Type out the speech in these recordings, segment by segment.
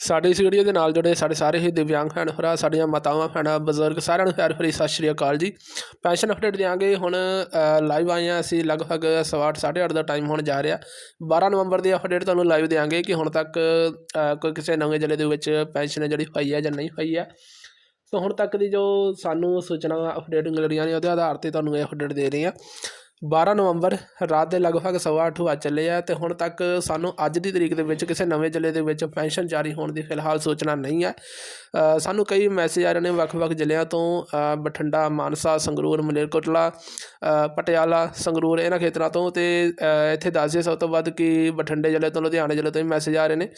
ਸਾਡੇ ਇਸ ਵੀਡੀਓ ਦੇ ਨਾਲ ਜੁੜੇ ਸਾਡੇ ਸਾਰੇ ਹੀ ਦਿਵਿਆਂਗ ਭੈਣ ਭਰਾ ਸਾਡੀਆਂ ਮਾਤਾਵਾਂ ਭੈਣਾਂ ਬਜ਼ੁਰਗ ਸਾਰਿਆਂ ਨੂੰ ਪਿਆਰ ਭਰੀ ਸਤਿ ਸ਼੍ਰੀ ਅਕਾਲ ਜੀ। ਪੈਨਸ਼ਨ ਅਪਡੇਟ ਦਿਆਂਗੇ। ਹੁਣ ਲਾਈਵ ਆਏ ਹਾਂ ਅਸੀਂ ਲਗਭਗ ਸਵਾ ਅੱਠ, ਸਾਢੇ ਅੱਠ ਦਾ ਟਾਈਮ ਹੋਣ ਜਾ ਰਿਹਾ। 12 ਨਵੰਬਰ ਦੀ ਅਪਡੇਟ ਤੁਹਾਨੂੰ ਲਾਈਵ ਦਿਆਂਗੇ ਕਿ ਹੁਣ ਤੱਕ ਕੋਈ ਕਿਸੇ ਨਵੇਂ ਜ਼ਿਲ੍ਹੇ ਦੇ ਵਿੱਚ ਪੈਨਸ਼ਨ ਜਿਹੜੀ ਹੋਈ ਹੈ ਜਾਂ ਨਹੀਂ ਹੋਈ ਹੈ। ਸੋ ਹੁਣ ਤੱਕ ਦੀ ਜੋ ਸਾਨੂੰ ਸੂਚਨਾ ਅਪਡੇਟ ਮਿਲ ਰਹੀਆਂ ਨੇ ਉਹਦੇ ਆਧਾਰ ਤੇ ਤੁਹਾਨੂੰ ਇਹ ਅਪਡੇਟ ਦੇ ਰਹੇ ਹਾਂ। 12 ਨਵੰਬਰ, ਰਾਤ ਦੇ ਲਗਭਗ ਸਵਾ ਅੱਠ ਵੱਜ ਚੱਲੇ ਆ ਅਤੇ ਹੁਣ ਤੱਕ ਸਾਨੂੰ ਅੱਜ ਦੀ ਤਰੀਕ ਦੇ ਵਿੱਚ ਕਿਸੇ ਨਵੇਂ ਜ਼ਿਲ੍ਹੇ ਦੇ ਵਿੱਚ ਪੈਨਸ਼ਨ ਜਾਰੀ ਹੋਣ ਦੀ ਫਿਲਹਾਲ ਸੂਚਨਾ ਨਹੀਂ ਹੈ ਸਾਨੂੰ ਕਈ ਮੈਸੇਜ ਆ ਰਹੇ ਨੇ ਵੱਖ-ਵੱਖ ਜ਼ਿਲ੍ਹਿਆਂ ਤੋਂ ਬਠਿੰਡਾ, ਮਾਨਸਾ, ਸੰਗਰੂਰ, ਮਲੇਰਕੋਟਲਾ ਪਟਿਆਲਾ, ਸੰਗਰੂਰ ਇਹਨਾਂ ਖੇਤਰਾਂ ਤੋਂ ਤੇ ਇੱਥੇ ਦੱਸ ਦਈਏ ਸਭ ਤੋਂ ਵੱਧ ਕਿ ਬਠਿੰਡੇ ਜ਼ਿਲ੍ਹੇ ਤੋਂ, ਲੁਧਿਆਣੇ ਜ਼ਿਲ੍ਹੇ ਤੋਂ ਵੀ ਮੈਸੇਜ ਆ ਰਹੇ ਨੇ।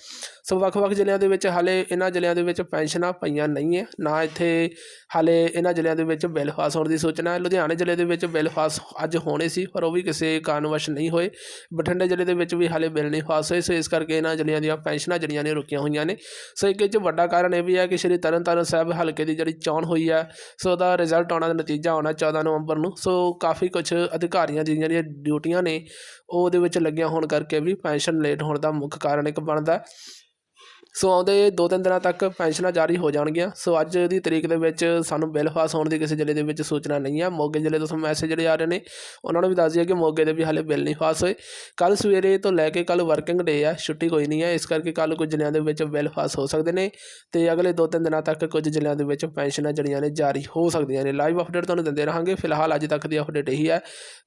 ਸੋ ਵੱਖ-ਵੱਖ ਜ਼ਿਲ੍ਹਿਆਂ ਦੇ ਵਿੱਚ ਹਾਲੇ ਇਹਨਾਂ ਜ਼ਿਲ੍ਹਿਆਂ ਦੇ ਵਿੱਚ ਪੈਨਸ਼ਨਾਂ ਪਈਆਂ ਨਹੀਂ ਹੈ ਨਾ ਇੱਥੇ ਹਾਲੇ ਇਹਨਾਂ ਜ਼ਿਲ੍ਹਿਆਂ ਦੇ ਵਿੱਚ ਬਿੱਲ ਪਾਸ ਹੋਣ ਦੀ ਸੂਚਨਾ ਹੈ ਲੁਧਿਆਣੇ ਜ਼ਿਲ੍ਹੇ ਦੇ ਵਿੱਚ ਬਿੱਲ ਪਾਸ ਅੱਜ ਹੋਣੇ ਸੀ, ਪਰ ਉਹ ਵੀ ਕਿਸੇ ਕਾਰਨਵਸ਼ ਨਹੀਂ ਹੋਏ। ਬਠਿੰਡੇ ਜ਼ਿਲ੍ਹੇ ਦੇ ਵਿੱਚ ਵੀ ਹਾਲੇ ਬਿੱਲ ਨਹੀਂ ਪਾਸ ਹੋਏ, ਸੋ ਇਸ ਕਰਕੇ ਇਹਨਾਂ ਜ਼ਿਲ੍ਹਿਆਂ ਦੀਆਂ ਪੈਨਸ਼ਨਾਂ ਜਿਹੜੀਆਂ ਨੇ, ਰੁਕੀਆਂ ਹੋਈਆਂ ਨੇ। ਸੋ ਇੱਕ ਇਹ 'ਚ ਵੱਡਾ ਕਾਰਨ ਇਹ ਵੀ ਹੈ ਕਿ ਸ਼੍ਰੀ ਤਰਨਤਾਰਨ ਸਾਹਿਬ ਹਲਕੇ ਦੀ ਜਿਹੜੀ ਚੋਣ ਹੋਈ ਹੈ, ਸੋ ਉਹਦਾ ਰਿਜ਼ਲਟ ਆਉਣਾ ਦਾ ਨਤੀਜਾ ਆਉਣਾ 14 ਨਵੰਬਰ ਨੂੰ। ਸੋ ਕਾਫੀ ਕੁਝ ਅਧਿਕਾਰੀਆਂ ਦੀਆਂ ਜਿਹੜੀਆਂ ਡਿਊਟੀਆਂ ਨੇ ਉਹ ਉਹਦੇ ਵਿੱਚ ਲੱਗੀਆਂ ਹੋਣ ਕਰਕੇ ਵੀ ਪੈਨਸ਼ਨ ਲੇਟ ਹੋਣ ਦਾ ਮੁੱਖ ਕਾਰਨ ਇੱਕ ਬਣਦਾ। ਸੋ ਆਉਂਦੇ ਦੋ ਤਿੰਨ ਦਿਨਾਂ ਤੱਕ ਪੈਨਸ਼ਨਾਂ ਜਾਰੀ ਹੋ ਜਾਣਗੀਆਂ। ਸੋ ਅੱਜ ਦੀ ਤਰੀਕ ਦੇ ਵਿੱਚ ਸਾਨੂੰ ਬਿੱਲ ਪਾਸ ਹੋਣ ਦੀ ਕਿਸੇ ਜ਼ਿਲ੍ਹੇ ਦੇ ਵਿੱਚ ਸੂਚਨਾ ਨਹੀਂ ਹੈ ਮੋਗੇ ਜ਼ਿਲ੍ਹੇ ਤੋਂ ਸਾਨੂੰ ਮੈਸੇਜ ਜਿਹੜੇ ਆ ਰਹੇ ਨੇ, ਉਹਨਾਂ ਨੂੰ ਵੀ ਦੱਸ ਦਈਏ ਕਿ ਮੋਗੇ ਦੇ ਵੀ ਹਾਲੇ ਬਿੱਲ ਨਹੀਂ ਪਾਸ ਹੋਏ। ਕੱਲ ਸਵੇਰੇ ਤੋਂ ਲੈ ਕੇ ਕੱਲ ਵਰਕਿੰਗ ਡੇ ਆ, ਛੁੱਟੀ ਕੋਈ ਨਹੀਂ ਹੈ ਇਸ ਕਰਕੇ ਕੱਲ ਕੁਝ ਜ਼ਿਲ੍ਹਿਆਂ ਦੇ ਵਿੱਚ ਬਿੱਲ ਪਾਸ ਹੋ ਸਕਦੇ ਨੇ ਤੇ ਅਗਲੇ ਦੋ ਤਿੰਨ ਦਿਨਾਂ ਤੱਕ ਕੁਝ ਜ਼ਿਲ੍ਹਿਆਂ ਦੇ ਵਿੱਚ ਪੈਨਸ਼ਨਾਂ ਜਿਹੜੀਆਂ ਨੇ ਜਾਰੀ ਹੋ ਸਕਦੀਆਂ ਨੇ। ਲਾਈਵ ਅਪਡੇਟ ਤੁਹਾਨੂੰ ਦਿੰਦੇ ਰਹਾਂਗੇ। ਫਿਲਹਾਲ ਅੱਜ ਤੱਕ ਦੀ ਅਪਡੇਟ ਇਹੀ ਹੈ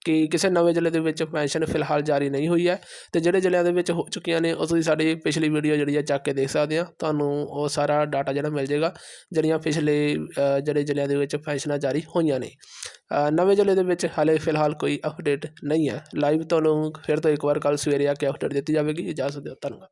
ਕਿ ਕਿਸੇ ਨਵੇਂ ਜ਼ਿਲ੍ਹੇ ਦੇ ਵਿੱਚ ਪੈਨਸ਼ਨ ਫਿਲਹਾਲ ਜਾਰੀ ਨਹੀਂ ਹੋਈ ਹੈ ਤੇ ਜਿਹੜੇ ਜ਼ਿਲ੍ਹਿਆਂ ਦੇ ਵਿੱਚ ਹੋ ਚੁੱਕੀਆਂ ਨੇ, ਉਸ ਦੀ ਸਾਡੀ ਪਿਛਲੀ ਵੀਡੀਓ ਜਿਹੜੀ ਹੈ ਚੱਕ ਕੇ ਦੇਖ ਸਕਦੇ ਆ ਤੁਹਾਨੂੰ ਉਹ ਸਾਰਾ ਡਾਟਾ ਜਿਹੜਾ ਮਿਲ ਜਾਏਗਾ, ਜਿਹੜੀਆਂ ਪਿਛਲੇ ਜਿਹੜੇ ਜ਼ਿਲ੍ਹਿਆਂ ਦੇ ਵਿੱਚ ਫੈਸਲਾ ਜਾਰੀ ਹੋਈਆਂ ਨੇ। ਨਵੇਂ ਜ਼ਿਲ੍ਹੇ ਦੇ ਵਿੱਚ ਹਾਲੇ ਫਿਲਹਾਲ ਕੋਈ ਅਪਡੇਟ ਨਹੀਂ ਹੈ। ਲਾਈਵ ਤੁਹਾਨੂੰ ਫਿਰ ਤੋਂ ਇੱਕ ਵਾਰ ਕੱਲ ਸਵੇਰੇ ਆ ਕੇ ਅਪਡੇਟ ਦਿੱਤੀ ਜਾਵੇਗੀ। ਇਜਾਜ਼ਤ ਦਿਓ, ਧੰਨਵਾਦ।